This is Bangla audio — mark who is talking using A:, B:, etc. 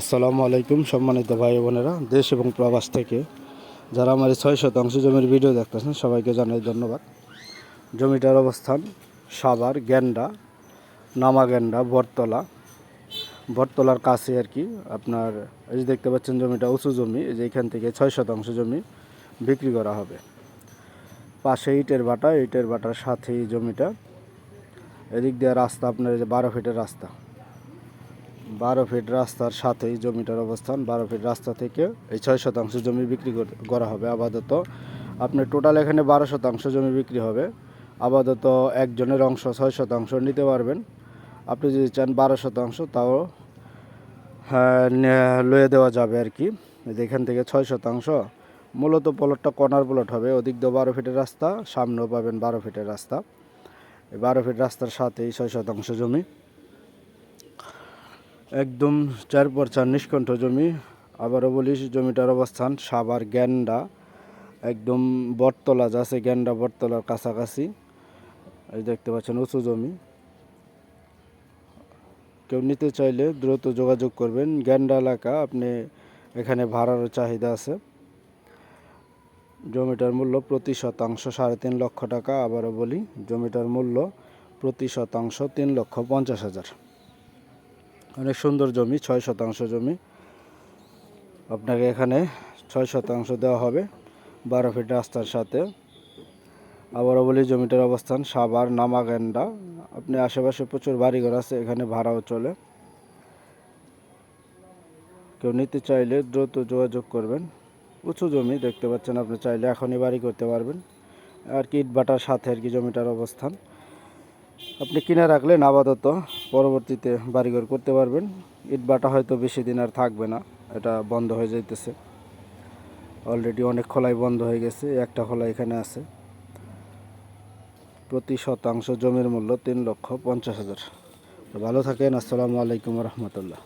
A: আসসালামু আলাইকুম সম্মানিত ভাই বোনেরা, দেশ এবং প্রবাস থেকে। যারা আমার ছয় শতাংশ জমির ভিডিও দেখতেছেন, সবাইকে জানাই ধন্যবাদ। জমিটার অবস্থান সাভার, গ্যান্ডা, নামা গ্যান্ডা, বটতলা। বটতলার কাছে আর কি আপনার, এই যে দেখতে পাচ্ছেন জমিটা উঁচু জমি, এই যে এখান থেকে ছয় শতাংশ জমি বিক্রি করা হবে। পাশে ইটের বাটা, ইটের বাটার সাথে জমিটা। এদিক দিয়ে রাস্তা, আপনার যে বারো ফিটের রাস্তা। বারো ফিট রাস্তার সাথেই জমিটার অবস্থান। বারো ফিট রাস্তা থেকে এই ছয় শতাংশ জমি বিক্রি কর- হবে আপাতত। আপনার টোটাল এখানে বারো শতাংশ জমি বিক্রি হবে। আপাতত একজনের অংশ ছয় শতাংশ নিতে পারবেন। আপনি যদি চান বারো শতাংশ তাও হ্যাঁ, লয়ে দেওয়া যাবে আর কি। এখান থেকে ছয় শতাংশ। মূলত প্লটটা কর্নার প্লট হবে। ওদিক দিয়ে বারো ফিটের রাস্তা সামনেও পাবেন বারো ফিটের রাস্তা। বারো ফিট রাস্তার সাথেই ছয় শতাংশ জমি। একদম চার পর চার নিষ্কণ্ঠ জমি। আবারও বলি, জমিটার অবস্থান সাভার গ্যান্ডা। একদম বটতলা যা আছে গ্যান্ডা বটতলার কাছাকাছি। এই দেখতে পাচ্ছেন, উঁচু জমি। কেউ নিতে চাইলে দ্রুত যোগাযোগ করবেন। গ্যান্ডা এলাকা, আপনি এখানে ভাড়ার চাহিদা আছে। জমিটার মূল্য প্রতি শতাংশ সাড়ে তিন লক্ষ টাকা। আবারও বলি, জমিটার মূল্য প্রতি শতাংশ তিন লক্ষ পঞ্চাশ হাজার। অনেক সুন্দর জমি, ছয় শতাংশ জমি। আপনাকে এখানে ছয় শতাংশ দেওয়া হবে বারো ফিট রাস্তার সাথে। আবারও বলি, জমিটার অবস্থান সাভার, নামাগেন্ডা। আপনি আশেপাশে প্রচুর বাড়িঘর আছে, এখানে ভাড়াও চলে। কেউ নিতে চাইলে দ্রুত যোগাযোগ করবেন। উঁচু জমি দেখতে পাচ্ছেন আপনি, চাইলে এখনই বাড়ি করতে পারবেন। আর কি ইটবাটার সাথে আর কি জমিটার অবস্থান। আপনি কিনে রাখলেন আপাতত, পরবর্তীতে বাড়িঘর করতে পারবেন। ইট বাটা হয়তো বেশি দিন আর থাকবে না, এটা বন্ধ হয়ে যাইতেছে। অলরেডি অনেক খোলাই বন্ধ হয়ে গেছে, একটা খোলা এখানে আছে। প্রতি শতাংশ জমির মূল্য তিন লক্ষ পঞ্চাশ হাজার। ভালো থাকেন, আসসালামু আলাইকুম রহমতুল্লাহ।